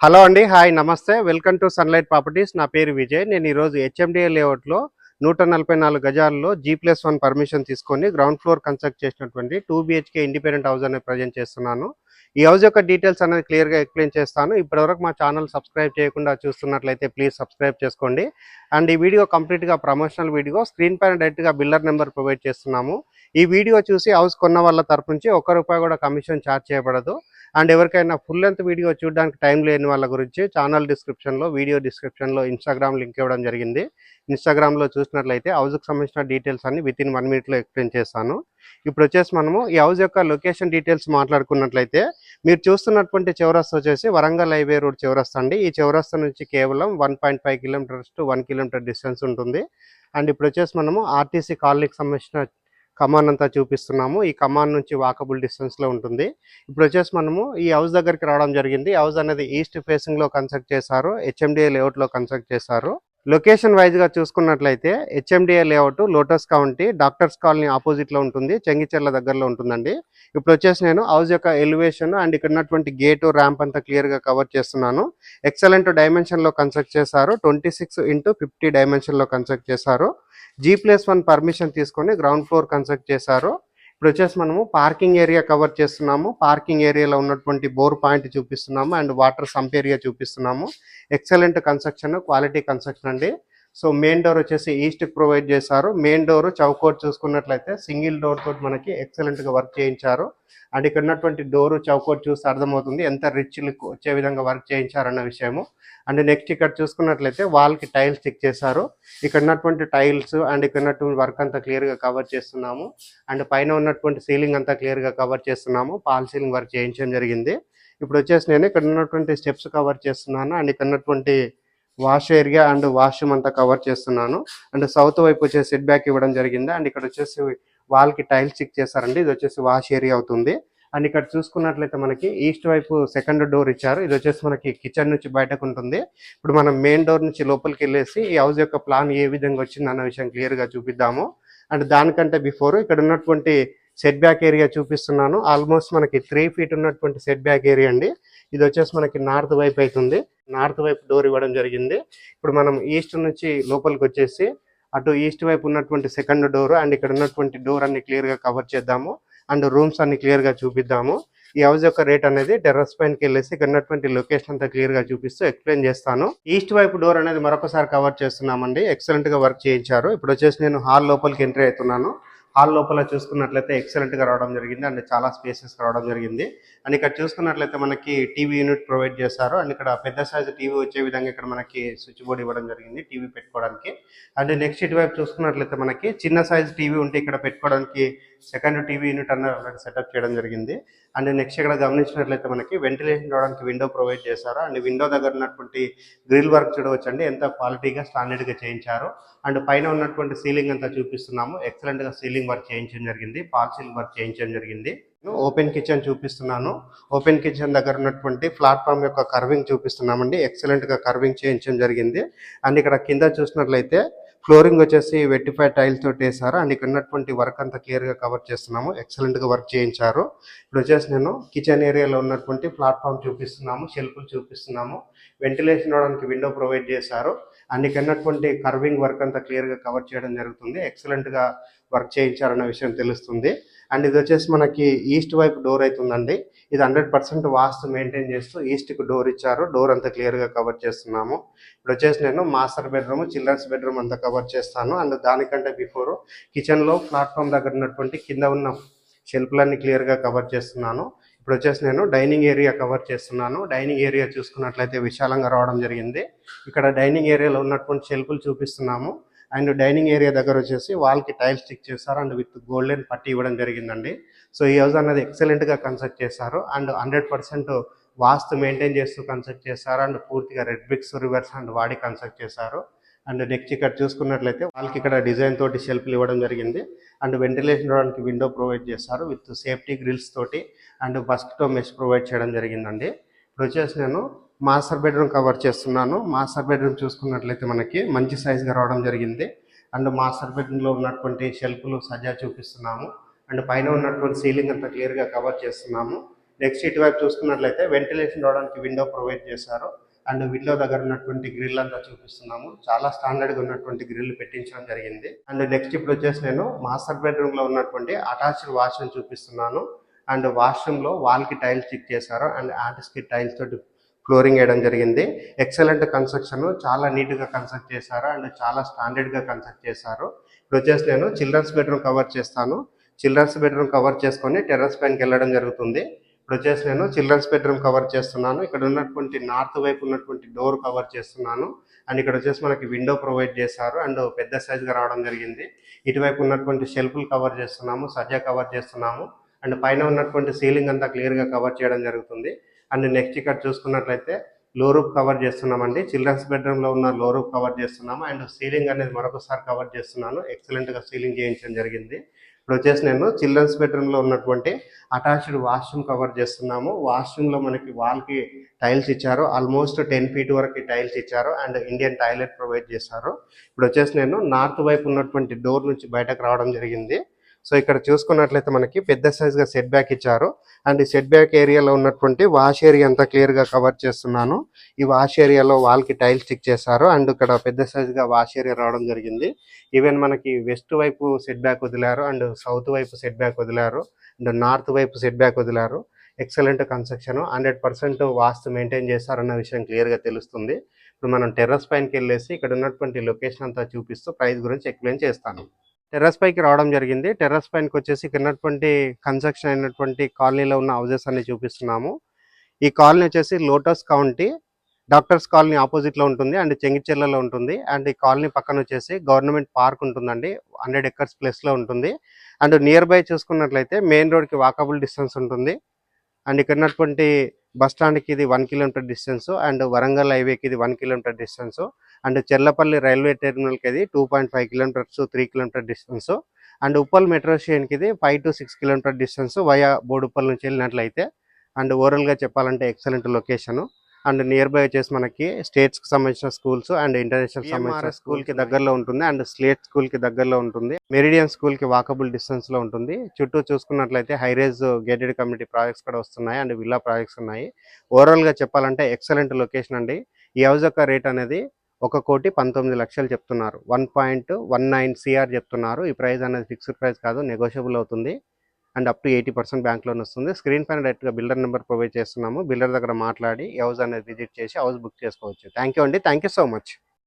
Hello అండి hi నమస్తే. Welcome to Sunlight Properties. నా పేరు విజయ్. నేను ఈరోజు హెచ్ఎండిఏ లేఅవుట్లో నూట నలభై నాలుగు గజాల్లో జీ ప్లస్ వన్ పర్మిషన్ తీసుకొని గ్రౌండ్ ఫ్లోర్ కన్స్ట్రక్ట్ చేసినటువంటి టూ బిహెచ్కే ఇండిపెండెంట్ హౌస్ అనేది ప్రజెంట్ చేస్తున్నాను. ఈ హౌస్ యొక్క డీటెయిల్స్ అనేది క్లియర్గా ఎక్స్ప్లెయిన్ చేస్తాను. ఇప్పటివరకు మా ఛానల్ సబ్స్క్రైబ్ చేయకుండా చూస్తున్నట్లయితే ప్లీజ్ సబ్స్క్రైబ్ చేసుకోండి. అండ్ ఈ వీడియో కంప్లీట్గా ప్రమోషనల్ వీడియో స్క్రీన్ పైన డైరెక్ట్గా బిల్లర్ నెంబర్ ప్రొవైడ్ చేస్తున్నాము. ఈ వీడియో చూసి హౌస్ కొన్న వాళ్ళ తరపు నుంచి ఒక్క రూపాయి కూడా కమిషన్ ఛార్జ్ చేయబడదు. అండ్ ఎవరికైనా ఫుల్ లెంత్ వీడియో చూడడానికి టైం లేని వాళ్ళ గురించి ఛానల్ డిస్క్రిప్షన్లో వీడియో డిస్క్రిప్షన్లో ఇన్స్టాగ్రామ్ లింక్ ఇవ్వడం జరిగింది. ఇన్స్టాగ్రామ్లో చూసినట్లయితే హౌస్కి సంబంధించిన డీటెయిల్స్ అన్ని విత్ ఇన్ వన్ మినిట్లో ఎక్స్ప్లెయిన్ చేస్తాను. ఇప్పుడు వచ్చేసి మనము ఈ హౌస్ యొక్క లొకేషన్ డీటెయిల్స్ మాట్లాడుకున్నట్లయితే మీరు చూస్తున్నటువంటి చౌరస్తా వచ్చేసి వరంగల్ హైవే రోడ్ చౌరస్తా అండి. ఈ చౌరస్తా నుంచి కేవలం one point five kilometers to one kilometer distance ఉంటుంది. అండ్ ఇప్పుడు వచ్చేసి మనము ఆర్టీసీ కాలనీకి సంబంధించిన కమాన్ అంతా చూపిస్తున్నాము. ఈ కమాన్ నుంచి వాకబుల్ డిస్టెన్స్లో ఉంటుంది. ఇప్పుడు వచ్చేసి మనము ఈ హౌస్ దగ్గరికి రావడం జరిగింది. హౌస్ అనేది ఈస్ట్ ఫేసింగ్లో కన్స్ట్రక్ట్ చేశారు. హెచ్ఎండిఏ లేఅవుట్లో కన్స్ట్రక్ట్ చేశారు. లొకేషన్ వైజ్గా చూసుకున్నట్లయితే HMDA layout Lotus County doctors colony ఆపోజిట్లో ఉంటుంది చెంగిచెర్ల దగ్గరలో ఉంటుందండి. ఇప్పుడు వచ్చేసి నేను హౌస్ యొక్క ఎలివేషన్ అండ్ ఇక్కడ ఉన్నటువంటి గేటు ర్యాంప్ అంతా క్లియర్గా కవర్ చేస్తున్నాను. ఎక్సలెంట్ డైమెన్షన్లో కన్స్ట్రక్ట్ చేశారు ట్వంటీ సిక్స్ ఇంటూ ఫిఫ్టీ డైమెన్షన్లో కన్స్ట్రక్ట్ చేశారు. జీ ప్లస్ వన్ పర్మిషన్ తీసుకొని గ్రౌండ్ ఫ్లోర్ కన్స్ట్రక్ట్ చేశారు. ఇప్పుడు వచ్చేసి మనము పార్కింగ్ ఏరియా కవర్ చేస్తున్నాము. పార్కింగ్ ఏరియాలో ఉన్నటువంటి బోర్ పాయింట్ చూపిస్తున్నాము. అండ్ వాటర్ సంప్ ఏరియా చూపిస్తున్నాము. ఎక్సలెంట్ కన్స్ట్రక్షన్ క్వాలిటీ కన్స్ట్రక్షన్ అండి. సో మెయిన్ డోర్ వచ్చేసి ఈస్ట్ ప్రొవైడ్ చేశారు. మెయిన్ డోర్ చౌకోట్ చూసుకున్నట్లయితే సింగిల్ డోర్ తోటి మనకి ఎక్సలెంట్గా వర్క్ చేయించారు. అండ్ ఇక్కడ ఉన్నటువంటి డోరు చౌకోట్ చూస్తే అర్థమవుతుంది ఎంత రిచ్ లుక్ వచ్చే విధంగా వర్క్ చేయించారన్న విషయము. అండ్ నెక్స్ట్ ఇక్కడ చూసుకున్నట్లయితే వాల్కి టైల్స్ చెక్ చేశారు. ఇక్కడ ఉన్నటువంటి టైల్స్ అండ్ ఇక్కడ ఉన్నటువంటి వర్క్ అంతా క్లియర్గా కవర్ చేస్తున్నాము. అండ్ పైన ఉన్నటువంటి సీలింగ్ అంతా క్లియర్గా కవర్ చేస్తున్నాము. పాల్ సీలింగ్ వర్క్ చేయించడం జరిగింది. ఇప్పుడు వచ్చేసి నేను ఇక్కడ ఉన్నటువంటి స్టెప్స్ కవర్ చేస్తున్నాను. అండ్ ఇక్కడ ఉన్నటువంటి వాష్ ఏరియా అండ్ వాష్రూమ్ అంతా కవర్ చేస్తున్నాను. అండ్ సౌత్ వైపు వచ్చేసి సెట్ బ్యాక్ ఇవ్వడం జరిగింది. అండ్ ఇక్కడ వచ్చేసి వాల్కి టైల్స్ చెక్ చేశారండి. ఇది వచ్చేసి వాష్ ఏరియా అవుతుంది. అండ్ ఇక్కడ చూసుకున్నట్లయితే మనకి ఈస్ట్ వైపు సెకండ్ డోర్ ఇచ్చారు. ఇది వచ్చేసి మనకి కిచెన్ నుంచి బయటకు ఉంటుంది. ఇప్పుడు మనం మెయిన్ డోర్ నుంచి లోపలికి వెళ్ళేసి ఈ హౌస్ యొక్క ప్లాన్ ఏ విధంగా వచ్చింది అన్న విషయం క్లియర్గా చూపిద్దాము. అండ్ దానికంటే బిఫోర్ ఇక్కడ ఉన్నటువంటి సెట్ బ్యాక్ ఏరియా చూపిస్తున్నాను. ఆల్మోస్ట్ మనకి త్రీ ఫీట్ ఉన్నటువంటి సెట్ బ్యాక్ ఏరియా అండి. ఇది వచ్చేసి మనకి నార్త్ వైపు అవుతుంది నార్త్ వైపు డోర్ ఇవ్వడం జరిగింది. ఇప్పుడు మనం ఈస్ట్ నుంచి లోపలికి వచ్చేసి అటు ఈస్ట్ వైపు ఉన్నటువంటి సెకండ్ డోర్ అండ్ ఇక్కడ ఉన్నటువంటి డోర్ అన్ని క్లియర్గా కవర్ చేద్దాము. అండ్ రూమ్స్ అన్ని క్లియర్గా చూపిద్దాము. ఈ హౌస్ యొక్క రేట్ అనేది టెర్రస్ పైనకి వెళ్ళేసి ఇక్కడ ఉన్నటువంటి లొకేషన్ అంతా క్లియర్గా చూపిస్తూ ఎక్స్ప్లెయిన్ చేస్తాను. ఈస్ట్ వైపు డోర్ అనేది మరొకసారి కవర్ చేస్తున్నామండి. ఎక్సలెంట్గా వర్క్ చేయించారు. ఇప్పుడు వచ్చేసి నేను హాల్ లోపలికి ఎంట్రీ అవుతున్నాను. హాల్ లోపల చూసుకున్నట్లయితే ఎక్సలెంట్గా రావడం జరిగింది. అండ్ చాలా స్పేసెస్ రావడం జరిగింది. అండ్ ఇక్కడ చూసుకున్నట్లయితే మనకి టీవీ యూనిట్ ప్రొవైడ్ చేశారు. అండ్ ఇక్కడ పెద్ద సైజు టీవీ వచ్చే విధంగా ఇక్కడ మనకి స్విచ్ బోర్డ్ ఇవ్వడం జరిగింది టీవీ పెట్టుకోవడానికి. అండ్ నెక్స్ట్ ఇటువైపు చూసుకున్నట్లయితే మనకి చిన్న సైజు టీవీ ఉంటే ఇక్కడ పెట్టుకోవడానికి సెకండ్ టీవీ యూనిట్ అన్న సెటప్ చేయడం జరిగింది. అండ్ నెక్స్ట్ ఇక్కడ గమనించినట్లయితే మనకి వెంటిలేషన్ రావడానికి విండో ప్రొవైడ్ చేశారు. అండ్ విండో దగ్గర ఉన్నటువంటి గ్రిల్ వర్క్ చూడవచ్చండి. ఎంత క్వాలిటీగా స్టాండర్డ్గా చేయించారు. అండ్ పైన ఉన్నటువంటి సీలింగ్ అంతా చూపిస్తున్నాము. ఎక్సలెంట్గా సీలింగ్ వర్క్ చేయించడం జరిగింది. పాల్ సీలింగ్ వర్క్ చేయించడం జరిగింది. ఓపెన్ కిచెన్ చూపిస్తున్నాను. ఓపెన్ కిచెన్ దగ్గర ఉన్నటువంటి ప్లాట్ఫామ్ యొక్క కర్వింగ్ చూపిస్తున్నామండి. ఎక్సలెంట్గా కర్వింగ్ చేయించడం జరిగింది. అండ్ ఇక్కడ కింద చూసినట్లయితే ఫ్లోరింగ్ వచ్చేసి వెట్టిఫైడ్ టైల్స్ తోటి వేసారు అండ్ ఇక్కడ ఉన్నటువంటి వర్క్ అంతా క్లియర్గా కవర్ చేస్తున్నాము. ఎక్సలెంట్గా వర్క్ చేయించారు. ఇప్పుడు వచ్చేసి నేను కిచెన్ ఏరియాలో ఉన్నటువంటి ప్లాట్ఫామ్ చూపిస్తున్నాము. షెల్ఫ్లు చూపిస్తున్నాము. వెంటిలేషన్ అవడానికి విండో ప్రొవైడ్ చేశారు. అండ్ ఇక్కడ ఉన్నటువంటి కర్వింగ్ వర్క్ అంతా క్లియర్గా కవర్ చేయడం జరుగుతుంది. ఎక్సలెంట్గా వర్క్ చేయించారన్న విషయం తెలుస్తుంది. అండ్ ఇది వచ్చేసి మనకి ఈస్ట్ వైపు డోర్ అవుతుందండి ఇది హండ్రెడ్ పర్సెంట్ వాస్తు మెయింటైన్ చేస్తూ ఈస్ట్కు డోర్ ఇచ్చారు. డోర్ అంతా క్లియర్గా కవర్ చేస్తున్నాము. ఇప్పుడు వచ్చేసి నేను మాస్టర్ బెడ్రూమ్ చిల్డ్రన్స్ బెడ్రూమ్ అంతా కవర్ చేస్తాను. అండ్ దానికంటే బిఫోర్ కిచెన్లో ప్లాట్ఫామ్ దగ్గర ఉన్నటువంటి కింద ఉన్న షెల్ఫ్లన్నీ క్లియర్గా కవర్ చేస్తున్నాను. ఇప్పుడు వచ్చేసి నేను డైనింగ్ ఏరియా కవర్ చేస్తున్నాను. డైనింగ్ ఏరియా చూసుకున్నట్లయితే విశాలంగా రావడం జరిగింది. ఇక్కడ డైనింగ్ ఏరియాలో ఉన్నటువంటి షెల్ఫ్లు చూపిస్తున్నాము. అండ్ డైనింగ్ ఏరియా దగ్గర వచ్చేసి వాళ్ళకి టైల్స్ టైల్ స్టిక్ చేశారు అండ్ విత్ గోల్డెన్ పట్టి ఇవ్వడం జరిగిందండి. సో ఈ హౌస్ అనేది ఎక్సలెంట్గా కన్స్ట్రక్ట్ చేశారు and hundred percent vastu maintain చేస్తూ కన్స్ట్రక్ట్ చేశారు అండ్ పూర్తిగా రెడ్ బ్రిక్స్ రివర్స్ అండ్ వాడి కన్స్ట్రక్ట్ చేశారు. అండ్ నెక్స్ట్ ఇక్కడ చూసుకున్నట్లయితే వాళ్ళకి ఇక్కడ డిజైన్ తోటి షెల్ఫ్లు ఇవ్వడం జరిగింది. అండ్ వెంటిలేషన్ రావడానికి విండో ప్రొవైడ్ చేశారు విత్ సేఫ్టీ గ్రిల్స్ తోటి అండ్ బస్క్తో మెష్ ప్రొవైడ్ చేయడం జరిగిందండి. ఇప్పుడు వచ్చేసి నేను మాస్టర్ బెడ్రూమ్ కవర్ చేస్తున్నాను. మాస్టర్ బెడ్రూమ్ చూసుకున్నట్లయితే మనకి మంచి సైజ్గా రావడం జరిగింది. అండ్ మాస్టర్ బెడ్రూమ్లో ఉన్నటువంటి షెల్ఫ్లు సజా చూపిస్తున్నాము. అండ్ పైన ఉన్నటువంటి సీలింగ్ అంతా క్లియర్గా కవర్ చేస్తున్నాము. నెక్స్ట్ ఇటువైపు చూసుకున్నట్లయితే వెంటిలేషన్ రావడానికి విండో ప్రొవైడ్ చేశారు. అండ్ విండో దగ్గర ఉన్నటువంటి గ్రిల్ అంతా చూపిస్తున్నాము. చాలా స్టాండర్డ్గా ఉన్నటువంటి గ్రిల్ పెట్టించడం జరిగింది. అండ్ నెక్స్ట్ ఇప్పుడు వచ్చేసి నేను మాస్టర్ బెడ్రూమ్లో ఉన్నటువంటి అటాచ్డ్ వాష్రూమ్ చూపిస్తున్నాను. అండ్ వాష్రూమ్లో లో వాల్కి టైల్స్ స్టిక్ చేశారు. అండ్ ఆంటిస్కి టైల్స్ తోటి ఫ్లోరింగ్ వేయడం జరిగింది. ఎక్సలెంట్ కన్స్ట్రక్షన్ చాలా నీట్గా కన్స్ట్రక్ట్ చేశారు. అండ్ చాలా స్టాండర్డ్గా కన్స్ట్రక్ట్ చేశారు. ఇప్పుడు వచ్చేసి నేను చిల్డ్రన్స్ బెడ్రూమ్ కవర్ చేస్తాను. చిల్డ్రన్స్ బెడ్రూమ్ కవర్ చేసుకొని టెర్రస్ పైనకి వెళ్ళడం జరుగుతుంది. ఇప్పుడు వచ్చేసి నేను చిల్డ్రన్స్ బెడ్రూమ్ కవర్ చేస్తున్నాను. ఇక్కడ ఉన్నటువంటి నార్త్ వైపు ఉన్నటువంటి డోర్ కవర్ చేస్తున్నాను. అండ్ ఇక్కడ వచ్చేసి మనకి విండో ప్రొవైడ్ చేశారు. అండ్ పెద్ద సైజ్గా రావడం జరిగింది. ఇటువైపు ఉన్నటువంటి షెల్ఫ్లు కవర్ చేస్తున్నాము. సజ్జా కవర్ చేస్తున్నాము. అండ్ పైన ఉన్నటువంటి సీలింగ్ అంతా క్లియర్గా కవర్ చేయడం జరుగుతుంది. అండ్ నెక్స్ట్ ఇక్కడ చూసుకున్నట్లయితే లో రూప్ కవర్ చేస్తున్నామండి. చిల్డ్రన్స్ బెడ్రూమ్లో ఉన్న లో రూప్ కవర్ చేస్తున్నాము. అండ్ సీలింగ్ అనేది మరొకసారి కవర్ చేస్తున్నాను. ఎక్సలెంట్గా సీలింగ్ చేయించడం జరిగింది. ఇప్పుడు వచ్చేసి నేను చిల్డ్రన్స్ బెడ్రూమ్లో ఉన్నటువంటి అటాచ్డ్ వాష్రూమ్ కవర్ చేస్తున్నాము. వాష్రూమ్లో మనకి వాల్కి టైల్స్ ఇచ్చారు. ఆల్మోస్ట్ టెన్ ఫీట్ వరకు టైల్స్ ఇచ్చారు. అండ్ ఇండియన్ టాయిలెట్ ప్రొవైడ్ చేశారు. ఇప్పుడు వచ్చేసి నేను నార్త్ వైపు ఉన్నటువంటి డోర్ నుంచి బయటకు రావడం జరిగింది. సో ఇక్కడ చూసుకున్నట్లయితే మనకి పెద్ద సైజ్గా సెట్ బ్యాక్ ఇచ్చారు. అండ్ సెట్ బ్యాక్ ఏరియాలో ఉన్నటువంటి వాష్ ఏరియా అంతా క్లియర్గా కవర్ చేస్తున్నాను. ఈ వాష్ ఏరియాలో వాల్కి టైల్ స్టిక్ చేశారు. అండ్ ఇక్కడ పెద్ద సైజ్గా వాష్ ఏరియా రావడం జరిగింది. ఈవెన్ మనకి వెస్ట్ వైపు సెట్ బ్యాక్ వదిలారు. అండ్ సౌత్ వైపు సెట్ బ్యాక్ వదిలారు. అండ్ నార్త్ వైపు సెట్ బ్యాక్ వదిలారు. Excellent construction hundred percent vastu maintain చేశారన్న విషయం క్లియర్గా తెలుస్తుంది. ఇప్పుడు మనం టెర్రస్ పైనకి వెళ్ళేసి ఇక్కడ ఉన్నటువంటి లొకేషన్ అంతా చూపిస్తూ ప్రైస్ గురించి ఎక్స్ప్లెయిన్ చేస్తాను. టెర్రస్ పైకి రావడం జరిగింది. టెర్రస్ పైనకి వచ్చేసి ఇక్కడ కన్స్ట్రక్షన్ అయినటువంటి కాలనీలో ఉన్న హౌసెస్ అన్ని చూపిస్తున్నాము. ఈ కాలనీ వచ్చేసి లోటస్ కౌంటీ. డాక్టర్స్ కాలనీ ఆపోజిట్లో ఉంటుంది అండ్ చెంగిచెర్లలో ఉంటుంది. అండ్ ఈ కాలనీ పక్కన వచ్చేసి గవర్నమెంట్ పార్క్ ఉంటుందండి. హండ్రెడ్ ఎకర్స్ ప్లేస్లో ఉంటుంది. అండ్ నియర్ బై చూసుకున్నట్లయితే మెయిన్ రోడ్కి వాకబుల్ డిస్టెన్స్ ఉంటుంది. అండ్ ఇక్కడ ఉన్నటువంటి బస్ స్టాండ్కి ఇది one kilometer distance and Warangal హైవేకి ఇది one kilometer distance and Cherlapally railway టెర్మినల్కి ఇది two point five kilometers three kilometer distance and Uppal metro స్టేషన్కి ఇది five to six kilometer distance via Boduppal నుంచి వెళ్ళినట్లయితే అండ్ ఓవరాల్గా చెప్పాలంటే excellent location and near by వచ్చేసి మనకి స్టేట్స్కి సంబంధించిన స్కూల్స్ అండ్ ఇంటర్నేషనల్ సంబంధించిన స్కూల్కి దగ్గరలో ఉంటుంది అండ్ స్లేట్ స్కూల్కి దగ్గరలో ఉంటుంది. మెరిడియన్ స్కూల్కి వాకబుల్ డిస్టెన్స్లో ఉంటుంది. చుట్టూ చూసుకున్నట్లయితే హైరేజ్ గేటెడ్ కమ్యూనిటీ ప్రాజెక్ట్స్ కూడా వస్తున్నాయి అండ్ విల్లా ప్రాజెక్ట్స్ ఉన్నాయి. ఓవరాల్గా చెప్పాలంటే ఎక్సలెంట్ లొకేషన్ అండి. ఈ హౌస్ యొక్క రేట్ అనేది ఒక కోటి పంతొమ్మిది లక్షలు చెప్తున్నారు. One point one nine CR చెప్తున్నారు. ఈ ప్రైస్ అనేది ఫిక్స్డ్ ప్రైస్ కాదు నెగోషియబుల్ అవుతుంది. And up to eighty percent bank loan వస్తుంది. స్క్రీన్ పైన డైరెక్ట్గా బిల్డర్ నెంబర్ ప్రొవైడ్ చేస్తున్నాము. బిల్డర్ దగ్గర మాట్లాడి హౌస్ అనేది విజిట్ చేసి హౌస్ బుక్ చేసుకోవచ్చు. థ్యాంక్ యూ అండి. Thank you so much.